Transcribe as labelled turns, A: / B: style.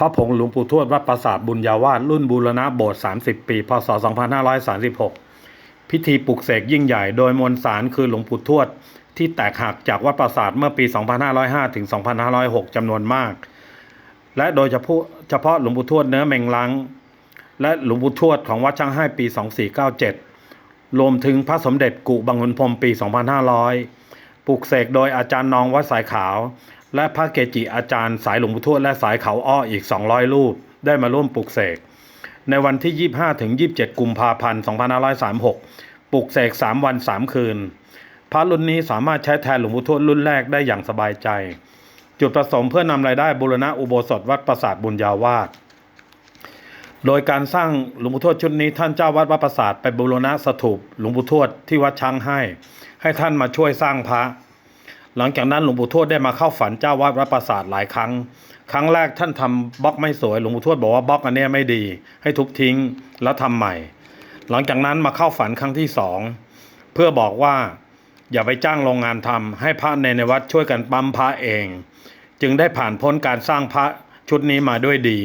A: พระผงหลวงปู่ทวดวัดปราสาทบุญญาวาสรุ่นบูรณะโบสถ์30 ปี พศ 2536 พิธีปลุกเสกยิ่งใหญ่โดยมวลสารคือหลวงปู่ทวด ที่แตกหักจากวัดปราสาทเมื่อปี 2505 ถึง 2506 จำนวนมาก และโดยเฉพาะเฉพาะหลวงปู่ทวดเนื้อเมงลัง และหลวงปู่ทวดของวัดช่างให้ปี 2497 รวมถึงพระสมเด็จกุบังหุนพรมปี 2500 ปลูกเสกโดยอาจารย์นองวัดสายขาว และพระเกจิอาจารย์สายหลวงปู่ทวดและสายเขาอ้ออีก 200 รูป ได้มาร่วมปลูกเสก ในวันที่ 25 ถึง 27 กุมภาพันธ์ 2536 ปลูกเสก 3 วัน 3 คืน พระรุ่นนี้สามารถใช้แทนหลวงปู่ทวดรุ่นแรกได้อย่างสบายใจ จุดประสงค์เพื่อนำรายได้บูรณะอุโบสถวัดปราสาทบุญญาวาสโดยการสร้างหลวงปู่ทวดชุดนี้ท่านเจ้าวัดวัดปราสาทไปบูรณะสถูปหลวงปู่ทวดที่วัดช้างให้ ให้ท่านมาช่วยสร้างพระ หลังจากนั้นหลวงปู่ทวดได้มาเข้าฝันเจ้าวัดวัดปราสาทหลายครั้ง ครั้งแรกท่านทำบล็อกไม่สวย หลวงปู่ทวดบอกว่าบล็อกอันนี้ไม่ดี ให้ทุบทิ้งแล้วทำใหม่ หลังจากนั้นมาเข้าฝันครั้งที่สองเพื่อบอกว่าอย่าไปจ้างโรงงานทำให้พระในในวัดช่วยกันปั๊มพระเอง จึงได้ผ่านพ้นการสร้างพระชุดนี้มาด้วยดี